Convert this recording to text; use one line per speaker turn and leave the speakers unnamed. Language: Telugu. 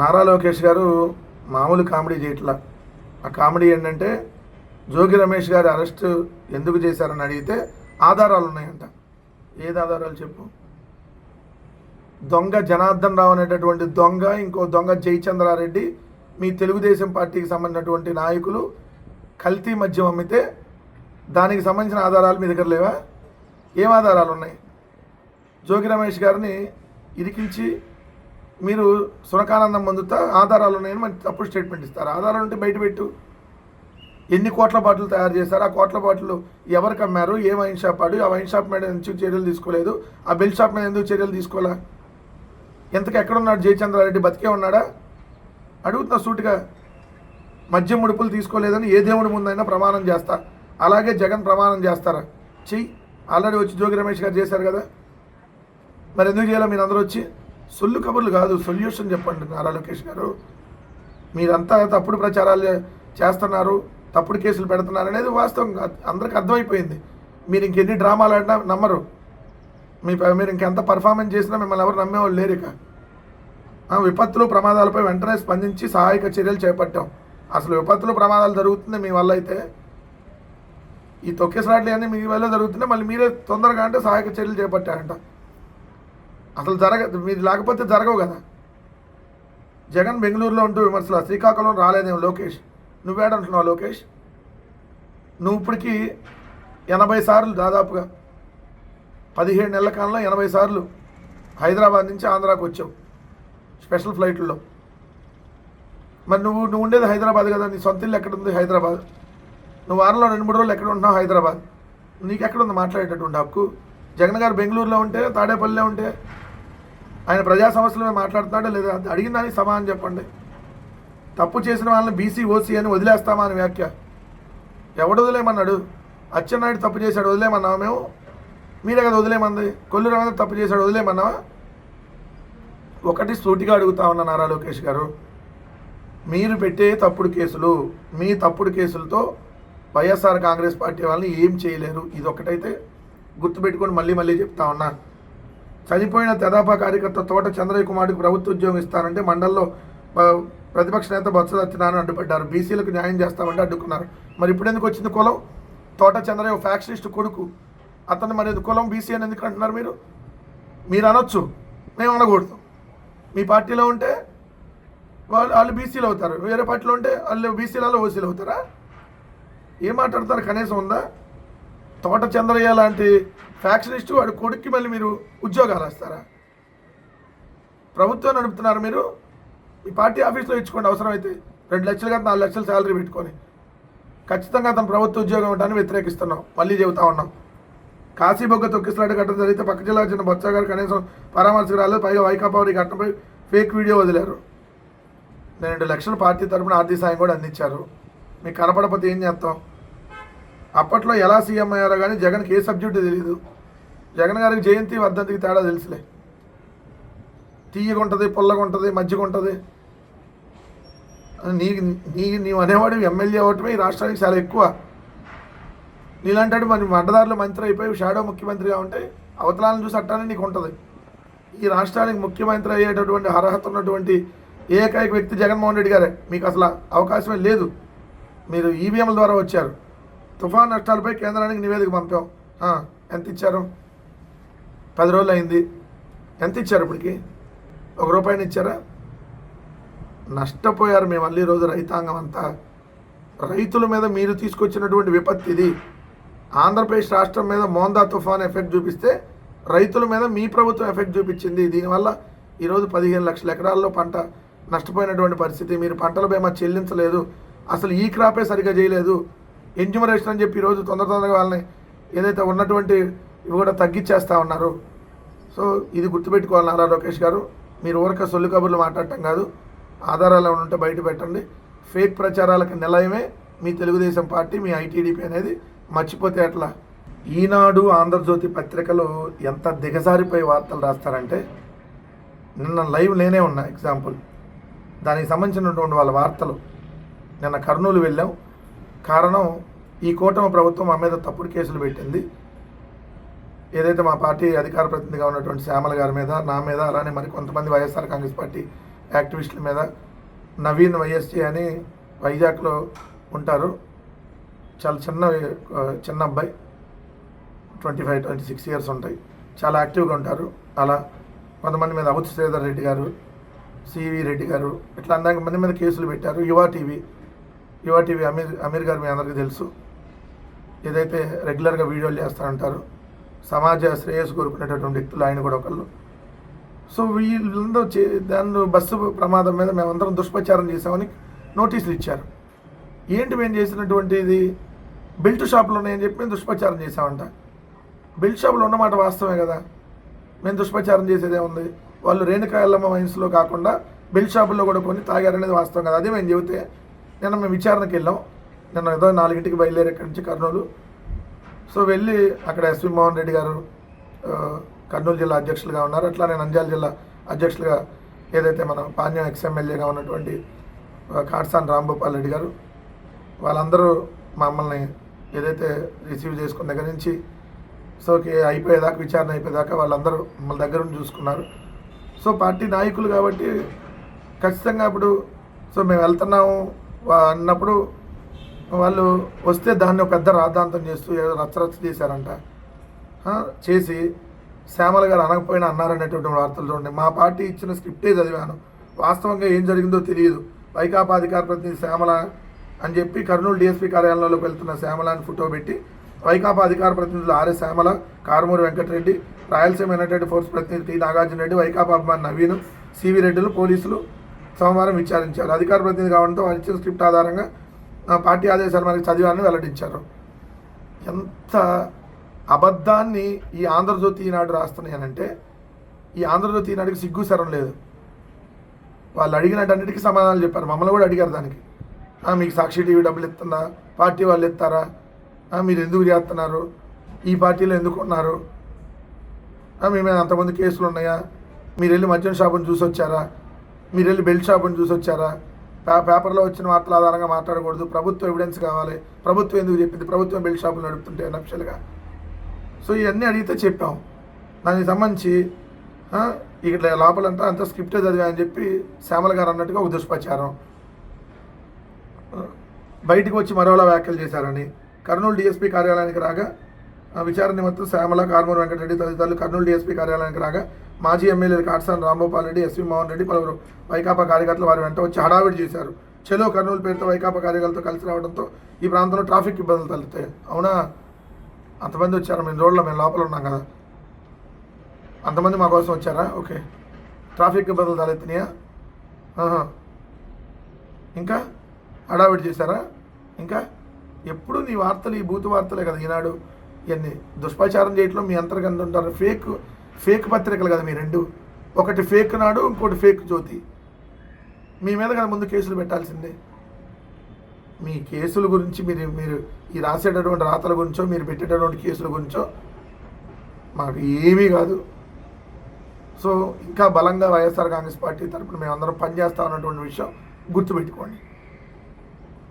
నారా లోకేష్ గారు మామూలు కామెడీ చేయట్లా. ఆ కామెడీ ఏంటంటే జోగి రమేష్ గారి అరెస్ట్ ఎందుకు చేశారని అడిగితే ఆధారాలు ఉన్నాయంట. ఏది ఆధారాలు చెప్పు? దొంగ జనార్దన్ రావు అనేటటువంటి దొంగ ఇంకో దొంగ జయచంద్రారెడ్డి మీ తెలుగుదేశం పార్టీకి సంబంధించినటువంటి నాయకులు కల్తీ మద్యం అమ్మితే దానికి సంబంధించిన ఆధారాలు మీ దగ్గర లేవా? ఏం ఆధారాలు ఉన్నాయి? జోగి రమేష్ గారిని ఇరికించి మీరు సునకానందం పొందుతా ఆధారాలు ఉన్నాయని మరి తప్పుడు స్టేట్మెంట్ ఇస్తారు. ఆధారాలు ఉంటే బయట పెట్టు. ఎన్ని కోట్ల బాటిల్ తయారు చేశారు? ఆ కోట్ల బాటిల్ ఎవరికి అమ్మారు? ఏ వైన్ షాప్ ఆడు ఆ వైన్ షాప్ మీద ఎందుకు చర్యలు తీసుకోలేదు? ఆ బెల్ షాప్ మీద ఎందుకు చర్యలు తీసుకోలే? ఎంతకు ఎక్కడున్నాడు జయచంద్రారెడ్డి? బతికే ఉన్నాడా? అడుగుతున్నా సూటిగా. మద్యం ముడుపులు తీసుకోలేదని ఏ దేవుడి ముందైనా ప్రమాణం చేస్తా. అలాగే జగన్ ప్రమాణం చేస్తారా? చెయ్యి ఆల్రెడీ వచ్చి జోగి రమేష్ గారు చేశారు కదా. మరి ఎందుకు చేయాలి? మీరు అందరూ వచ్చి సొల్లు కబుర్లు కాదు సొల్యూషన్ చెప్పండి నారా లోకేష్ గారు. మీరంతా తప్పుడు ప్రచారాలు చేస్తున్నారు తప్పుడు కేసులు పెడుతున్నారు అనేది వాస్తవం అందరికి అర్థమైపోయింది. మీరు ఇంకెన్ని డ్రామాలు ఆడినా నమ్మరు. మీ మీరు ఇంకెంత పర్ఫార్మెన్స్ చేసినా మిమ్మల్ని ఎవరు నమ్మేవాళ్ళు లేరు ఇక. విపత్తులు ప్రమాదాలపై వెంటనే స్పందించి సహాయక చర్యలు చేపట్టాం. అసలు విపత్తులు ప్రమాదాలు జరుగుతుంది మీ వల్ల అయితే. ఈ తొక్కేసలాట్లు అన్నీ మీ వల్ల జరుగుతున్నాయి మళ్ళీ మీరే తొందరగా అంటే సహాయక చర్యలు చేపట్టారంట. అసలు జరగ మీరు లేకపోతే జరగవు కదా. జగన్ బెంగళూరులో ఉంటూ విమర్శలు శ్రీకాకుళం రాలేదేమో లోకేష్. నువ్వేడంటున్నావు లోకేష్? నువ్వు ఇప్పటికీ ఎనభై సార్లు దాదాపుగా పదిహేడు నెలల కాలంలో ఎనభై సార్లు హైదరాబాద్ నుంచి ఆంధ్రాకు వచ్చావు స్పెషల్ ఫ్లైట్లో మరి నువ్వు నువ్వు ఉండేది హైదరాబాద్ కదా నీ సొంత ఇల్లు ఎక్కడ ఉంది హైదరాబాద్? నువ్వు వారంలో రెండు మూడు రోజులు ఎక్కడ ఉంటున్నావు హైదరాబాద్? నీకు ఎక్కడ ఉంది మాట్లాడేటటువంటి హక్కు? జగన్ గారు బెంగళూరులో ఉంటే తాడేపల్లిలో ఉంటే ఆయన ప్రజా సమస్యలమే మీద మాట్లాడుతున్నాడా లేదా? అది అడిగిన దానికి సమాధానం చెప్పండి. తప్పు చేసిన వాళ్ళని బీసీ ఓసీ అని వదిలేస్తామా అని వ్యాఖ్య. ఎవడు వదిలేమన్నాడు? అచ్చెన్నాయుడు తప్పు చేశాడు వదిలేమన్నావా మేము? మీరే కదా వదిలేమంది. కొల్లు రవీంద్ర తప్పు చేశాడు వదిలేమన్నావా? ఒకటి సూటిగా అడుగుతా ఉన్నా నారా లోకేష్ గారు. మీరు పెట్టే తప్పుడు కేసులు మీ తప్పుడు కేసులతో వైఎస్ఆర్ కాంగ్రెస్ పార్టీ వాళ్ళని ఏం చేయలేరు. ఇది ఒకటైతే గుర్తుపెట్టుకొని మళ్ళీ మళ్ళీ చెప్తా ఉన్నా. చనిపోయిన తెదాపా కార్యకర్త తోట చంద్రయ్య కుమార్కి ప్రభుత్వ ఉద్యోగం ఇస్తానంటే మండల్లో ప్రతిపక్ష నేత బొత్స సత్యనారాయణ అడ్డుపడ్డారు. బీసీలకు న్యాయం చేస్తామంటే అడ్డుకున్నారు. మరి ఇప్పుడు ఎందుకు వచ్చింది కులం? తోట చంద్రయ్య ఫ్యాక్షనిస్ట్ కొడుకు. అతను మరి కులం? బీసీ అని ఎందుకు అంటున్నారు మీరు? మీరు అనొచ్చు. మేము అనకూడదు. మీ పార్టీలో ఉంటే వాళ్ళు వాళ్ళు బీసీలు అవుతారు. వేరే పార్టీలో ఉంటే వాళ్ళు బీసీలలో ఓసీలు అవుతారా? ఏం మాట్లాడతారు? కనీసం ఉందా? తోట చంద్రయ్య లాంటి ఫ్యాక్షనిస్టు వాడు కొడుక్కి మళ్ళీ మీరు ఉద్యోగాలు వస్తారా ప్రభుత్వం నడుపుతున్నారు మీరు. మీ పార్టీ ఆఫీస్లో ఇచ్చుకోండి అవసరమైతే. రెండు లక్షలు కదా నాలుగు లక్షలు శాలరీ పెట్టుకొని. ఖచ్చితంగా అతను ప్రభుత్వ ఉద్యోగం ఉండడానికి వ్యతిరేకిస్తున్నాం. మళ్ళీ చెబుతా ఉన్నాం. కాశీ బొగ్గ తొక్కిసలాట ఘటన జరిగితే పక్క జిల్లా చిన్న బొత్స గారు కనీసం పరామర్శకు రాలేదు పైగా వైకాపా వారి ఘటనపై ఫేక్ వీడియో వదిలారు. రెండు లక్షల పార్టీ తరపున ఆర్థిక సాయం కూడా అందించారు. మీకు కనపడకపోతే ఏం చేస్తాం? అప్పట్లో ఎలా సీఎం అయ్యారో కానీ జగన్కి ఏ సబ్జెక్టు తెలియదు జగన్ గారికి జయంతి వర్ధంతికి తేడా తెలుసులే. తీయగుంటుంది ఉంటుంది పుల్లగా ఉంటుంది మజ్జిగ ఉంటుంది నీ నీ నీవు అనేవాడు ఎమ్మెల్యే అవటమే ఈ రాష్ట్రానికి చాలా ఎక్కువ. నీలాంటి మరి మడ్డదారులు మంత్రి అయిపోయి షాడో ముఖ్యమంత్రిగా ఉంటే అవతలాలను చూసి అట్టానే నీకు ఉంటుంది. ఈ రాష్ట్రానికి ముఖ్యమంత్రి అయ్యేటటువంటి అర్హత ఉన్నటువంటి ఏకైక వ్యక్తి జగన్మోహన్ రెడ్డి గారే. మీకు అసలు అవకాశమే లేదు. మీరు ఈవీఎంల ద్వారా వచ్చారు. తుఫాన్ నష్టాలపై కేంద్రానికి నివేదిక పంపాం. ఎంత ఇచ్చారు? పది రోజులు అయింది ఎంత ఇచ్చారు ఇప్పటికి? ఒక రూపాయిని ఇచ్చారా? నష్టపోయారు మేము మళ్ళీ రోజు రైతాంగం అంతా. రైతుల మీద మీరు తీసుకొచ్చినటువంటి విపత్తి ఇది. ఆంధ్రప్రదేశ్ రాష్ట్రం మీద మోందా తుఫాన్ ఎఫెక్ట్ చూపిస్తే రైతుల మీద మీ ప్రభుత్వం ఎఫెక్ట్ చూపించింది. దీనివల్ల ఈరోజు పదిహేను లక్షల ఎకరాల్లో పంట నష్టపోయినటువంటి పరిస్థితి. మీరు పంటల బీమా చెల్లించలేదు. అసలు ఈ క్రాపే సరిగా చేయలేదు. ఎంజుమరేషన్ అని చెప్పి ఈరోజు తొందర తొందరగా వాళ్ళని ఏదైతే ఉన్నటువంటి ఇవి కూడా తగ్గించేస్తూ ఉన్నారు. సో ఇది గుర్తుపెట్టుకోవాలి నారా లోకేష్ గారు మీరు ఊరక సొల్లు కబుర్లు మాట్లాడటం కాదు ఆధారాలు ఏమైనా ఉంటే బయట పెట్టండి. ఫేక్ ప్రచారాలకు నిలయమే మీ తెలుగుదేశం పార్టీ మీ ఐటీడీపీ అనేది మర్చిపోతే అట్లా ఈనాడు ఆంధ్రజ్యోతి పత్రికలో ఎంత దిగజారిపోయి వార్తలు రాస్తారంటే నిన్న లైవ్ నేనే ఉన్నా ఎగ్జాంపుల్. దానికి సంబంధించినటువంటి వాళ్ళ వార్తలు. నిన్న కర్నూలు వెళ్ళాం. కారణం ఈ కూటమి ప్రభుత్వం మా మీద తప్పుడు కేసులు పెట్టింది. ఏదైతే మా పార్టీ అధికార ప్రతినిధిగా ఉన్నటువంటి శ్యామల గారి మీద నా మీద అలానే మరి కొంతమంది వైఎస్ఆర్ కాంగ్రెస్ పార్టీ యాక్టివిస్టుల మీద నవీన్ వైఎస్టీ అని వైజాగ్లో ఉంటారు. చాలా చిన్న చిన్న అబ్బాయి twenty five twenty six years ఉంటాయి. చాలా యాక్టివ్గా ఉంటారు. అలా కొంతమంది మీద అబుత్ శ్రీధర్ రెడ్డి గారు సివి రెడ్డి గారు ఇట్లా అనేక మంది మీద కేసులు పెట్టారు. యువ టీవీ యువ టీవీ అమీర్ అమీర్ గారు మీ అందరికీ తెలుసు. ఏదైతే రెగ్యులర్గా వీడియోలు చేస్తూ ఉంటారు సమాజ శ్రేయస్సు కోరుకునేటటువంటి వ్యక్తులు ఆయన కూడా ఒకళ్ళు. సో వీళ్ళందరూ చే దాన్ని బస్సు ప్రమాదం మీద మేమందరం దుష్ప్రచారం చేసామని నోటీసులు ఇచ్చారు. ఏంటి మేము చేసినటువంటి ఇది బెల్ట్ షాపులు ఉన్నాయని చెప్పి మేము దుష్ప్రచారం చేసామంట బెల్ట్ షాపులు ఉన్నమాట వాస్తవమే కదా? మేము దుష్ప్రచారం చేసేదే ఉంది. వాళ్ళు రేణుకాయలమ్మ ఎల్లమ్మ వయసులో కాకుండా బెల్ట్ షాపుల్లో కూడా కొన్ని తాగారనేది వాస్తవం కదా? అదే మేము చెబితే నిన్న మేము విచారణకి వెళ్ళాం. నిన్న ఏదో నాలుగింటికి బయలుదేరి ఇక్కడి నుంచి కర్నూలు సో వెళ్ళి అక్కడ ఎస్వి మోహన్ రెడ్డి గారు కర్నూలు జిల్లా అధ్యక్షులుగా ఉన్నారు. అట్లానే నంద్యాల జిల్లా అధ్యక్షులుగా ఏదైతే మన పాణ్యం ఎక్స్ఎమ్మెల్యేగా ఉన్నటువంటి కాట్సాన్ రాంభూపాల్ రెడ్డి గారు వాళ్ళందరూ మమ్మల్ని ఏదైతే రిసీవ్ చేసుకున్న దగ్గర నుంచి సో అయిపోయేదాకా విచారణ అయిపోయేదాకా వాళ్ళందరూ మమ్మల్ని దగ్గర చూసుకున్నారు. సో పార్టీ నాయకులు కాబట్టి ఖచ్చితంగా ఇప్పుడు సో మేము వెళ్తున్నాము అన్నప్పుడు వాళ్ళు వస్తే దాన్ని ఒక పెద్ద రాద్ధాంతం చేస్తూ ఏదో రచ్చరచ్చ చేశారంట. చేసి శ్యామల గారు అనకపోయినా అన్నారనేటువంటి వార్తలు చూడండి. మా పార్టీ ఇచ్చిన స్క్రిప్టే చదివాను. వాస్తవంగా ఏం జరిగిందో తెలియదు. వైకాపా అధికార ప్రతినిధి శ్యామల అని చెప్పి కర్నూలు డిఎస్పీ కార్యాలయంలోకి వెళ్తున్న శ్యామల అని ఫోటో పెట్టి వైకాపా అధికార ప్రతినిధులు RS Shyamala Karumuri Venkatareddy Rayalaseema united force ప్రతినిధి టి నాగార్జున రెడ్డి వైకాపా అభిమాని నవీన్ సివి రెడ్డిలు పోలీసులు సోమవారం విచారించారు. అధికార ప్రతినిధి కావడంతో వారు ఇచ్చిన స్క్రిప్ట్ ఆధారంగా పార్టీ ఆదేశాలు మనకి చదివాలని వెల్లడించారు. ఎంత అబద్ధాన్ని ఈ ఆంధ్రజ్యోతి ఈనాడు రాస్తున్నాయనంటే ఈ ఆంధ్రజ్యోతి ఈనాడుకి సిగ్గు సరం లేదు. వాళ్ళు అడిగినటన్నిటికీ సమాధానాలు చెప్పారు. మమ్మల్ని కూడా అడిగారు దానికి. మీకు సాక్షి టీవీ డబ్బులు ఇస్తుందా పార్టీ వాళ్ళు ఇస్తారా? మీరు ఎందుకు చేస్తున్నారు? ఈ పార్టీలో ఎందుకు ఉన్నారు? మీ మీద అంతమంది కేసులు ఉన్నాయా? మీరు వెళ్ళి మద్యం షాపుని చూసి వచ్చారా మీరు వెళ్ళి బెల్ట్ షాపుని చూసి వచ్చారా పేపర్లో వచ్చిన వార్తల ఆధారంగా మాట్లాడకూడదు. ప్రభుత్వం ఎవిడెన్స్ కావాలి. ప్రభుత్వం ఎందుకు చెప్పింది? ప్రభుత్వం బెల్ట్ షాపులు నడుపుతుంటే అఫిషియల్గా సో ఇవన్నీ అడిగితే చెప్పాం. దానికి సంబంధించి ఇక్కడ లోపలంతా అంతా స్క్రిప్టే చదివా అని చెప్పి శ్యామల గారు అన్నట్టుగా ఒక దుష్ప్రచారం. బయటకు బయటికి వచ్చి మరోలా వ్యాఖ్యలు చేశారని. కర్నూలు డీఎస్పీ కార్యాలయానికి రాగా ఆ, విచారణ నిమిత్తం శ్యామల కార్మూరు వెంకటరెడ్డి తదితరులు కర్నూలు డీఎస్పీ కార్యాలయానికి రాగా మాజీ ఎమ్మెల్యేలు కాటసాన్ రాంభూపాల్ రెడ్డి ఎస్వి మోహన్ రెడ్డి పలువురు వైకాపా కార్యకర్తలు వారి వెంట వచ్చి హడావిడి చేశారు. చెలో కర్నూలు పేరుతో వైకాపా కార్యకర్తలతో కలిసి రావడంతో ఈ ప్రాంతంలో ట్రాఫిక్ ఇబ్బందులు తలెత్తాయి. అవునా? అంతమంది వచ్చారు? మేము రోడ్లో మేము లోపల ఉన్నాం కదా. అంతమంది మా కోసం వచ్చారా? ఓకే. ట్రాఫిక్ ఇబ్బందులు తలెత్తినాయా? ఇంకా? హడావిడి చేశారా? ఇంకా? ఎప్పుడు నీ వార్తలు ఈ బూతు వార్తలే కదా ఈనాడు. ఇవన్నీ దుష్ప్రచారం చేయట్లో మీ అంతర్గత ఉంటారు ఫేక్ ఫేక్ పత్రికలు కదా మీ రెండు. ఒకటి ఫేక్ నాడు ఇంకోటి ఫేక్ జ్యోతి. మీ మీద కదా ముందు కేసులు పెట్టాల్సిందే. మీ కేసుల గురించి మీరు మీరు ఈ రాసేటటువంటి రాతల గురించో మీరు పెట్టేటటువంటి కేసుల గురించో మాకు ఏమీ కాదు. సో ఇంకా బలంగా వైఎస్ఆర్ కాంగ్రెస్ పార్టీ తరపున మేము అందరం పనిచేస్తాం ఉన్నటువంటి విషయం గుర్తుపెట్టుకోండి.